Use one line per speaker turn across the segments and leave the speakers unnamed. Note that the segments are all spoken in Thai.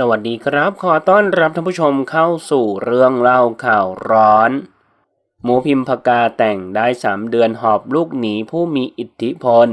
สวัสดีครับ ขอต้อนรับท่านผู้ชมเข้าสู่เรื่องเล่าข่าวร้อน หมูพิมพกาแต่งได้3เดือนหอบลูกหนีผู้มีอิทธิพล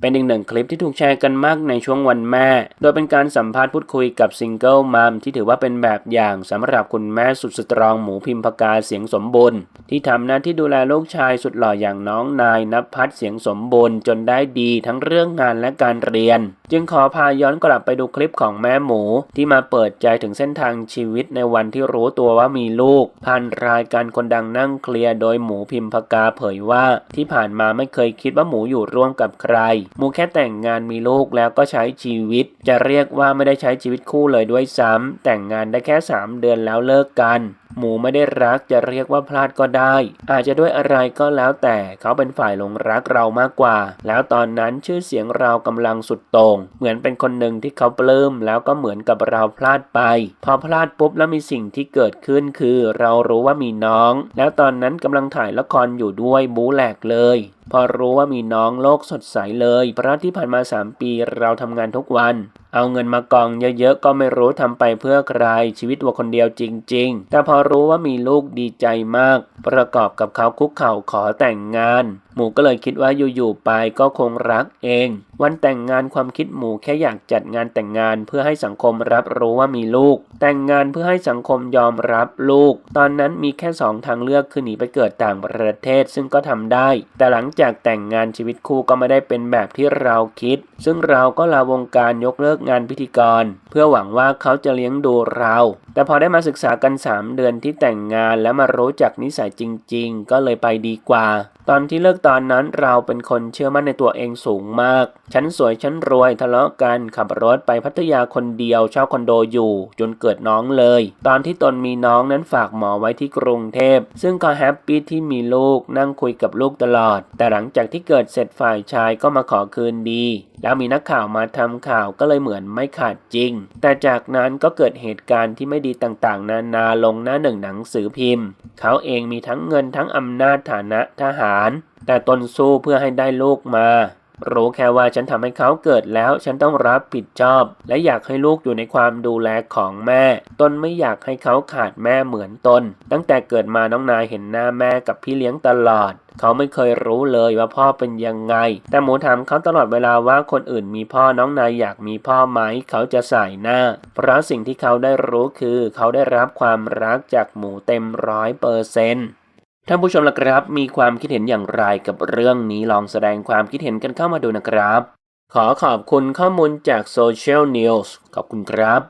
เป็นอีกหนึ่งคลิปที่ถูกแชร์กันมากในช่วงวันแม่ โดยเป็นการสัมภาษณ์พูดคุยกับซิงเกิลมัมที่ถือว่าเป็นแบบอย่างสำหรับคุณแม่สุดสตรองหมูพิมพกาเสียงสมบูรณ์ที่ทำหน้าที่ดูแลลูกชายสุดหล่ออย่างน้องนายนภัสเสียงสมบูรณ์จนได้ดีทั้งเรื่องงานและการเรียน จึงขอพาย้อนกลับไปดูคลิปของแม่หมูที่มาเปิดใจถึงเส้นทางชีวิตในวันที่รู้ตัวว่ามีลูก ผ่านรายการคนดังนั่งเคลียร์โดยหมูพิมพกาเผยว่าที่ผ่านมาไม่เคยคิดว่าหมูอยู่ร่วมกับใคร หมูแค่แต่งงานมีลูกแล้วก็ใช้ชีวิต จะเรียกว่าไม่ได้ใช้ชีวิตคู่เลยด้วยซ้ำแต่งงานได้แค่ 3 เดือนแล้วเลิกกันหมูไม่ได้รักจะเรียกว่าพลาดก็ได้ อาจจะด้วยอะไรก็แล้วแต่เขาเป็นฝ่ายหลงรักเรามากกว่า แล้วตอนนั้นชื่อเสียงเรากำลังสุดโต่งเหมือนเป็นคนหนึ่งที่เขาปลื้มแล้วก็เหมือนกับเราพลาดไป พอพลาดปุ๊บแล้วมีสิ่งที่เกิดขึ้นคือ เรารู้ว่ามีน้อง แล้วตอนนั้นกำลังถ่ายละครอยู่ด้วยบูแหลกเลยพอรู้ว่ามีน้องโลกสดใสเลย เพราะที่ผ่านมา 3 ปีเราทำงานทุกวัน เอาเงินมากองเยอะๆ ก็ไม่รู้ทำไปเพื่อใคร ชีวิตวัวคนเดียวจริง ๆ แต่พอรู้ว่ามีลูกดีใจมาก ประกอบกับเขาคุกเข่าขอแต่งงาน หมูก็เลยคิดว่าอยู่ๆไปก็คงรักเอง วันแต่งงานความคิดหมูแค่อยากจัดงานแต่งงานเพื่อให้สังคมรับรู้ว่ามีลูก แต่งงานเพื่อให้สังคมยอมรับลูก ตอนนั้นมีแค่สองทางเลือกคือหนีไปเกิดต่างประเทศซึ่งก็ทำได้ แต่หลังจากแต่งงานชีวิตคู่ก็ไม่ได้เป็นแบบที่เราคิด ซึ่งเราก็ลาวงการยกเลิกงานพิธีกร เพื่อหวังว่าเขาจะเลี้ยงดูเรา แต่พอได้มาศึกษากัน 3 เดือนที่แต่งงานแล้วมารู้จักนิสัยจริง ๆ ก็เลยไปดีกว่า ตอนที่เลิกตอนนั้นเราเป็นคนเชื่อมั่นในตัวเองสูงมาก ฉันสวยฉันรวยทะเลาะกันขับรถไปพัทยาคนเดียวเช่าคอนโดอยู่ จนเกิดน้องเลย ตอนที่ตนมีน้องนั้นฝากหมอไว้ที่กรุงเทพ ซึ่งก็แฮปปี้ที่มีลูกนั่งคุยกับลูกตลอดแต่หลังจากที่เกิดเสร็จฝ่ายชายก็มาขอคืนดี แล้วมีนักข่าวมาทำข่าวก็เลยเหมือนไม่ขาดจริง แต่จากนั้นก็เกิดเหตุการณ์ที่ไม่ดีต่างๆ นานาลงหน้าหนึ่งหนังสือพิมพ์ เขาเองมีทั้งเงินทั้งอำนาจฐานะทหาร แต่ตนสู้เพื่อให้ได้ลูกมา รู้แค่ว่าฉันทำให้เขาเกิดแล้ว ฉันต้องรับผิดชอบ และอยากให้ลูกอยู่ในความดูแลของแม่ ตนไม่อยากให้เขาขาดแม่เหมือนตน ตั้งแต่เกิดมาน้องนายเห็นหน้าแม่กับพี่เลี้ยงตลอดเขาไม่เคยรู้เลยว่าพ่อเป็นยังไง แต่หมูถามเขาตลอดเวลาว่าคนอื่นมีพ่อน้องนายอยากมีพ่อไหม เขาจะใส่หน้า เพราะสิ่งที่เขาได้รู้คือ เขาได้รับความรักจากหมูเต็มร้อยเปอร์เซนต์ ท่านผู้ชมล่ะครับ มีความคิดเห็นอย่างไรกับเรื่องนี้ลองแสดงความคิดเห็นกันเข้ามาดูนะครับ ขอขอบคุณข้อมูลจาก Social News ขอบคุณครับ